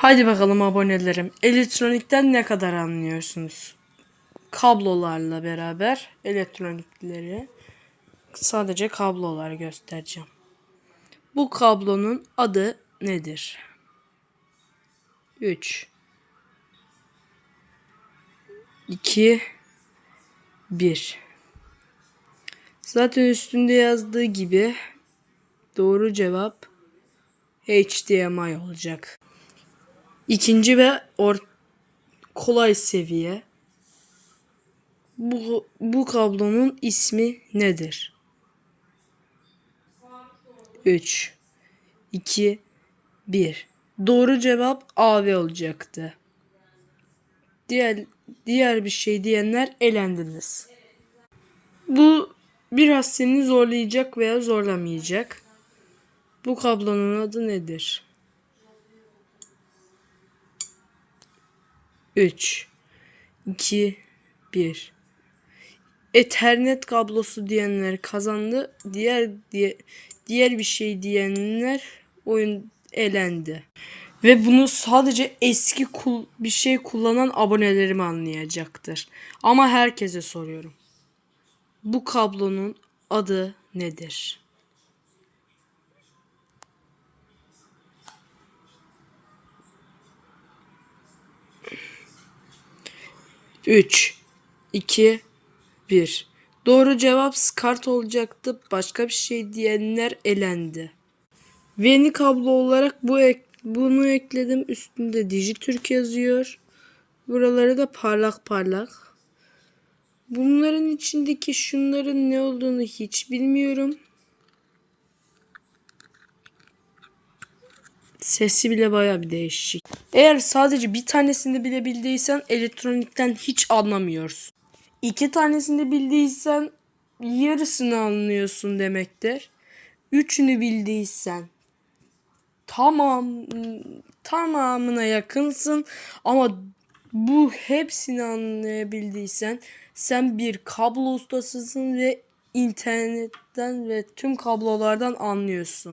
Haydi bakalım abonelerim. Elektronikten ne kadar anlıyorsunuz? Kablolarla beraber elektronikleri sadece kablolar göstereceğim. Bu kablonun adı nedir? 3 2 1 Zaten üstünde yazdığı gibi doğru cevap HDMI olacak. İkinci ve or kolay seviye. Bu, bu kablonun ismi nedir? 3 2 1 Doğru cevap AV olacaktı. Diğer diğer bir şey diyenler elendiniz. Bu biraz seni zorlayacak veya zorlamayacak. Bu kablonun adı nedir? 3 2 1 Ethernet kablosu diyenler kazandı. Diğer diye, diğer bir şey diyenler oyun elendi. Ve bunu sadece eski kul, bir şey kullanan abonelerim anlayacaktır. Ama herkese soruyorum. Bu kablonun adı nedir? Üç, iki, bir. Doğru cevap SCART olacaktı. Başka bir şey diyenler elendi. Ve yeni kablo olarak bu ek, bunu ekledim. Üstünde Dijitürk yazıyor. Buraları da parlak parlak. Bunların içindeki şunların ne olduğunu hiç bilmiyorum. Sesi bile baya bir değişik. Eğer sadece bir tanesini bile bildiysen elektronikten hiç anlamıyorsun. İki tanesini bildiysen yarısını anlıyorsun demektir. Üçünü bildiysen tamam tamamına yakınsın ama bu hepsini anlayabildiysen sen bir kablo ustasısın ve internetten ve tüm kablolardan anlıyorsun.